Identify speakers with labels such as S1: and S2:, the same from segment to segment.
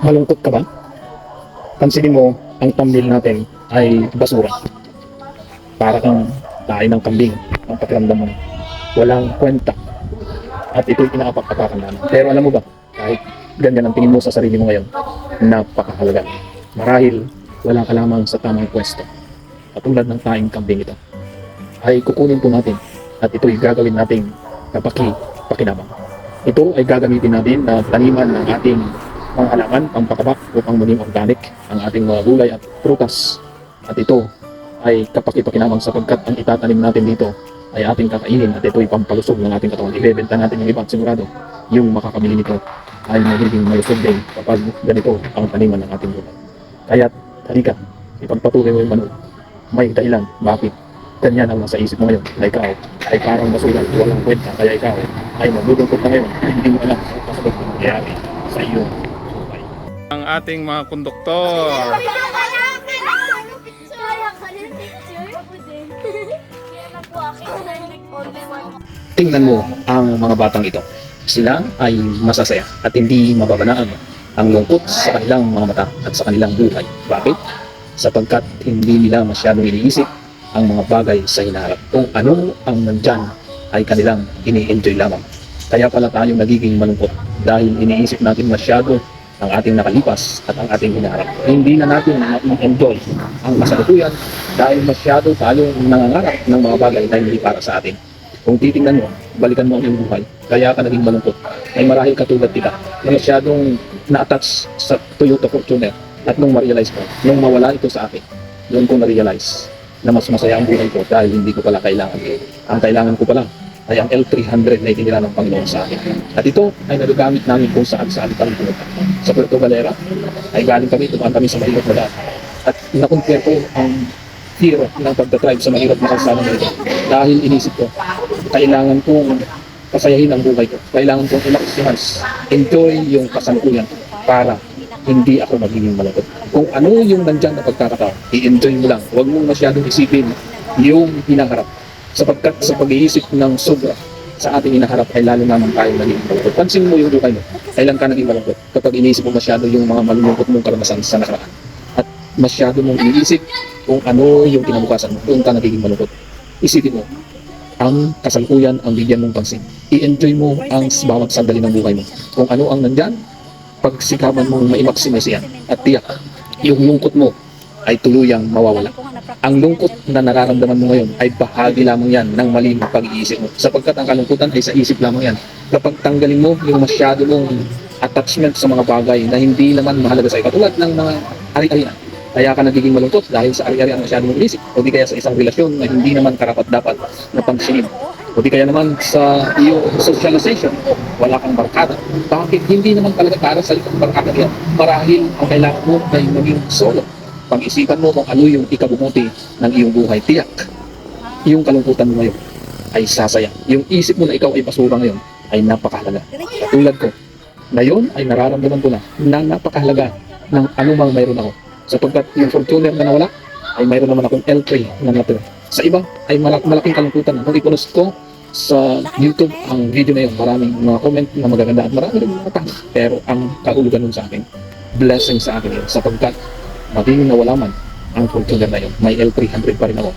S1: Malungkot ka ba? Pansinin mo, ang thumbnail natin ay basura. Para kang tayo ng kambing ang pakiramdam mo. Walang kwenta. At ito'y pinakapagpatakan namin. Pero alam mo ba, kahit ganyan ang tingin mo sa sarili mo ngayon, napakahalaga. Marahil wala ka lamang sa tamang pwesto. Katulad ng taing kambing ito. Ay kukunin po natin at ito'y gagawin nating kapaki pakinabang. Ito ay gagamitin natin na taniman ng ating mga halaman, pangpakabak upang maging organic ang ating mga gulay at prutas. At ito ay kapakipakinabang sapagkat ang itatanim natin dito ay ating kakainin at ito'y pampalusog ng ating katawan. Ibebenta natin yung iba at sigurado yung makakabili nito ay magiging malusog din kapag ganito ang taniman ng ating gulay. Kaya halika, ipagpatuloy mo yung manood. May dahilan bakit ganyan ang nasa isip mo ngayon na ikaw ay parang basura, walang kwenta, kaya ikaw ay maglulungkot na ngayon, hindi mo alam kung kasagot na mangyayari sa buhay.
S2: Ang ating mga konduktor.
S1: Tingnan mo ang mga batang ito. Sila ay masasaya at hindi mababanaan ang lungkot sa kanilang mga mata at sa kanilang buhay. Bakit? Sapagkat hindi nila masyadong iniisip ang mga bagay sa hinaharap. Kung ano ang nandyan ay kanilang ini-enjoy lamang. Kaya pala tayong nagiging malungkot dahil iniisip natin masyado ang ating nakalipas at ang ating hinaharap. Hindi na natin ma-enjoy ang kasalukuyan dahil masyado tayong nangangarap ng mga bagay na hindi para sa atin. Kung titingnan mo, balikan mo ang iyong buhay, kaya ka naging malungkot, ay marahil katulad kita na masyadong na-attach sa Toyota Fortuner at nung ma-realize ko, nung mawala ito sa akin, doon ko na-realize na mas masaya ang buhay ko dahil hindi ko pala kailangan. Ang kailangan ko pala ay ang L300 na itinira ng Panginoon sa akin. At ito ay nagagamit namin kung saan saan kami pumunta. Sa Puerto Galera ay galing kami, tumaan kami sa mahirap na daan. At na-compare ko ang fear ng pagdatrive sa mahirap na kalsada na ito. Dahil inisip ko, kailangan kong pasayahin ang buhay ko. Kailangan kong i-maximize, enjoy yung kasalukuyan para hindi ako magiging malungkot. Kung ano yung nandyan na pagkakataon, i-enjoy mo lang. Huwag mong masyadong isipin yung hinaharap. Sapagkat sa pag-iisip ng sobra sa ating hinaharap ay lalo naman tayo naging malungkot. Pansin mo yung buhay mo. Kailan ka naging malungkot? Kapag iniisip mo masyado yung mga malulungkot mong karanasan sa nakaraan. At masyado mong iniisip kung ano yung kinabukasan mo. Doon ka nagiging malungkot. Isipin mo, ang kasalukuyan ang bigyan mong pansin. I-enjoy mo ang bawat sandali ng buhay mo. Kung ano ang nandyan, pagsikapan mong ma-maximize yan. At tiyak, yung lungkot mo ay tuluyang mawawala. Ang lungkot na nararamdaman mo ngayon ay bahagi lamang yan ng maling pag-iisip mo. Sapagkat ang kalungkutan ay sa isip lamang yan. Kapag tanggalin mo yung masyado mong attachment sa mga bagay na hindi naman mahalaga sa iyo. Katulad ng mga ari-arian. Kaya ka nagiging malungkot dahil sa ari-arian ang masyado mong inisip. O di kaya sa isang relasyon na hindi naman karapat-dapat na pangsinin. O di kaya naman sa iyong socialization, wala kang barkada. Bakit hindi naman talaga para sa iyong barkada yan? Marahil ang kailangan mo ay maging solo. Pag-isipan mo kung ano yung ikabubuti ng iyong buhay. Tiyak, yung kalungkutan mo ngayon ay sasaya. Yung isip mo na ikaw ay basura ngayon ay napakahalaga. Tulad ko, ngayon ay nararamdaman ko na na napakahalaga ng anumang mayroon ako. Sapagkat yung Fortuner na nawala, ay mayroon naman akong L3 na natira. Sa iba, ay malak- malaking kalungkutan. Nung iponost ko sa YouTube ang video na yun, maraming mga comment na magaganda at marami rin mga pangit. Pero ang kahulugan nun sa akin, blessing sa akin yun. Sapagkat maging nawala man ang Fortuner na yun, may L300 pa rin ako.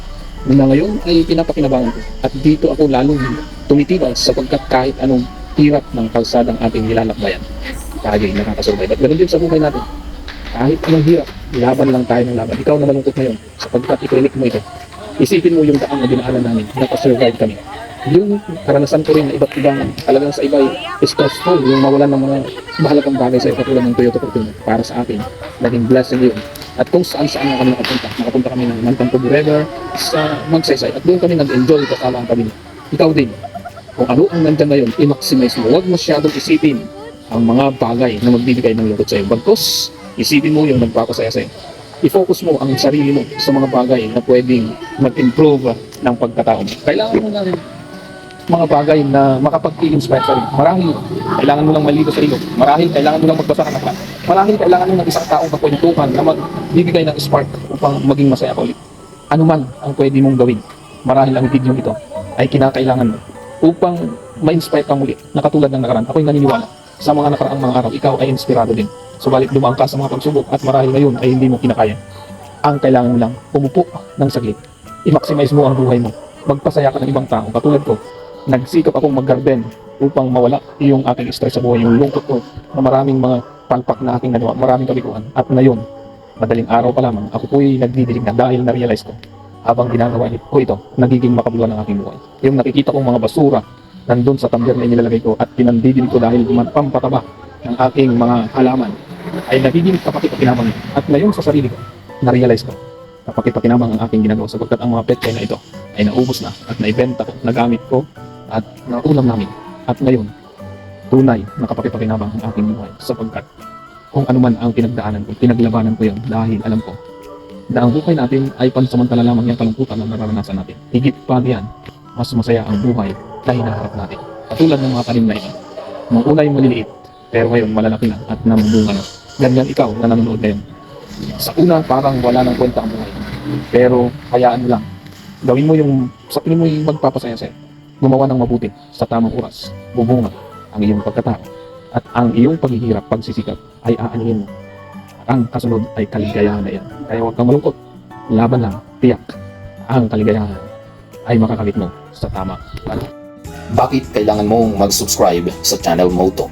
S1: Na ngayon ay pinapakinabangan ko. At dito ako lalong tumitibay sapagkat kahit anong hirap ng kalsadang ating nilalakbayan, tayo ay nakakasurvive. At ganun din sa buhay natin. Kahit anong hirap, laban lang tayo ng laban. Ikaw na malungkot ngayon sapagkat iklinik mo ito. Isipin mo yung daan na dinaanan namin, nakasurvive kami. Yung karanasan ko rin na iba't ibang talagang sa iba ay stressful, yung mawalan ng mga mahalagang bagay sa katulad ng Toyota Fortuner. Para sa akin, naging blessing yun. At kung saan saan na kami nakapunta. Nakapunta kami ng Mantantubo River, sa Magsaysay. At doon kami nag-enjoy kasama ang kami. Ikaw din. Kung ano ang nandyan ngayon, i-maximize mo. Huwag masyadong isipin ang mga bagay na magbibigay ng lungkot sa iyo. Bagkos, isipin mo yung nagpapasaya sa iyo. I-focus mo ang sarili mo sa mga bagay na pwedeng mag-improve ng pagkatao. Kailangan mo ng mga bagay na makapag-i-inspire sa. Marahil, kailangan mo lang maligo sa ilog. Marahil, kailangan mo lang magbasa ng aklat. Marahil, kailangan mo ng isang taong kakwentuhan na magbibigay ng spark upang maging masaya ka ulit. Ano man ang pwede mong gawin. Marahil ang video ito ay kinakailangan mo upang ma-inspire ka muli na katulad ng nakaraan. Ako'y naniniwala sa mga nakaraang mga araw, ikaw ay inspirado din. Subalit dumaan ka sa mga pagsubok at marahil ngayon ay hindi mo kinakaya. Ang kailangan mo lang, umupo ng saglit. I-maximize mo ang buhay mo. Magpasaya ka ng ibang tao. Katulad ko, nagsikap akong mag-garden upang mawala yung aking stress sa buhay, yung lungkot ko na maraming mga palpak na aking nagawa, maraming kabiguan. At ngayon, madaling araw pa lamang, ako po'y nagdidilig na dahil na-realize ko habang ginagawa ko ito, nagiging makabuluhan ang aking buhay. Yung nakikita kong mga basura nandun sa tumbler na inilalagay ko at pinandidilig ko dahil pampataba ng aking mga halaman ay nagiging kapakit-pakinabang at ngayon sa sarili ko, na-realize ko kapakit-pakinabang ang aking ginagawa sapagkat ang mga pet na ito ay naubos na at naibenta ko, nagamit ko at naulam namin at ngayon tunay na kapakit-pakinabang ang aking buhay sapagkat kung ano man ang pinagdaanan ko, pinaglabanan ko yun dahil alam ko na ang buhay natin ay pansamantala lamang yung kalungkutan na nararanasan natin. Higit pa diyan, mas masaya ang buhay na hinaharap natin. Katulad ng mga tanim na ito. Nung una yung maliliit, pero ngayon malalaki na at namumunga na. Ganyan ikaw na nanonood ngayon. Sa una, parang wala nang kwenta ang buhay. Pero hayaan mo lang. Gawin mo yung, sa tingin mo yung magpapasaya sa'yo. Gumawa ng mabuti sa tamang oras. Bubunga ang iyong pagkatao. At ang iyong paghihirap, pagsisikap ay aanihin mo. At ang kasunod ay kaligayahan na yan. Kaya huwag kang malungkot. Laban lang, tiyak. Ang kaligayahan ay makakamit mo sa tama.
S3: Bakit kailangan mong mag-subscribe sa channel Moto.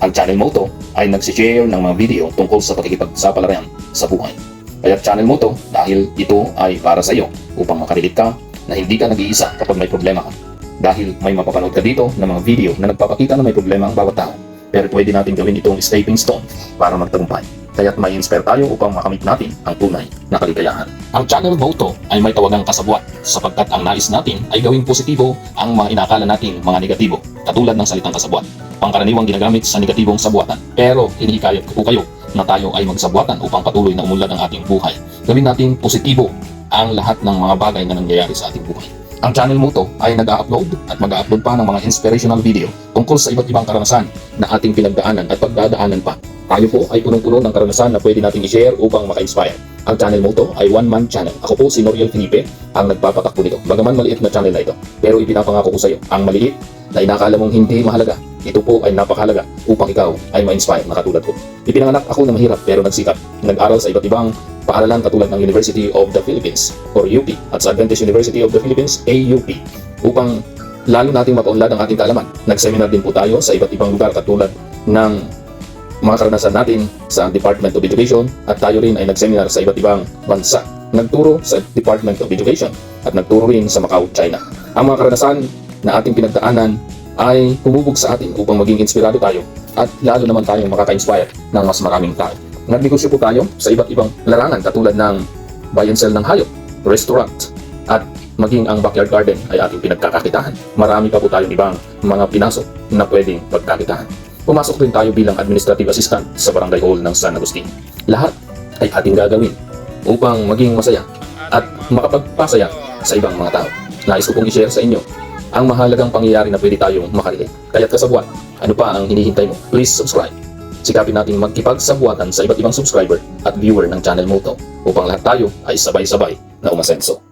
S3: Ang channel Moto ay nagsishare ng mga video tungkol sa pakikipagsapalaran sa buhay. Kaya channel Moto dahil ito ay para sa iyo upang makarelate ka na hindi ka nag-iisa kapag may problema ka. Dahil may mapapanood ka dito ng mga video na nagpapakita na may problema ang bawat tao. Pero pwede natin gawin itong stepping stone para magtagumpay. Kaya't may inspire tayo upang makamit natin ang tunay na kaligayahan. Ang channel Moto ay may tawagang kasabwat sapagkat ang nais natin ay gawing positibo ang mga inakala nating mga negatibo katulad ng salitang kasabwat. Pangkaraniwang ginagamit sa negatibong sabwatan. Pero hinihikayat ko po kayo na tayo ay magsabwatan upang patuloy na umunlad ang ating buhay. Gawin nating positibo ang lahat ng mga bagay na nangyayari sa ating buhay. Ang channel mo to ay nag-upload at mag-upload pa ng mga inspirational video tungkol sa iba't ibang karanasan na ating pinagdaanan at pagdadaanan pa. Tayo po ay punong-puno ng karanasan na pwede nating i-share upang maka-inspire. Ang channel mo to ay one-man channel. Ako po si Noriel Felipe ang nagpapatakbo nito. Bagaman maliit na channel na ito, pero ipinapangako ko sa iyo, ang maliit na inakala mong hindi mahalaga, ito po ay napakahalaga upang ikaw ay ma-inspire na katulad ko. Ipinanganak ako na mahirap pero nagsikap. Nag-aral sa iba't ibang paaralan katulad ng University of the Philippines or UP at sa Adventist University of the Philippines AUP upang lalo nating mapaunlad ang ating kaalaman. Nag-seminar din po tayo sa iba't ibang lugar katulad ng mga karanasan natin sa Department of Education at tayo rin ay nag-seminar sa iba't ibang bansa. Nagturo sa Department of Education at nagturo rin sa Macau, China. Ang mga karanasan na ating pinagdaanan ay humubog sa atin upang maging inspirado tayo at lalo naman tayong makaka-inspire ng mas maraming tao. Nagnegosyo po tayo sa iba't ibang larangan katulad ng buy and sell ng hayop, restaurant, at maging ang backyard garden ay ating pinagkakakitahan. Marami pa po tayong ibang mga pinasok na pwedeng pagkakitahan. Pumasok rin tayo bilang administrative assistant sa barangay hall ng San Agustin. Lahat ay ating gagawin upang maging masaya at makapagpasaya sa ibang mga tao. Nais ko pong i-share sa inyo ang mahalagang pangyayari na pwede tayong makarelate. Kaya't kasabwat, ano pa ang hinihintay mo? Please subscribe. Sikapin natin magkipagsabwatan sa iba't ibang subscriber at viewer ng channel mo to upang lahat tayo ay sabay-sabay na umasenso.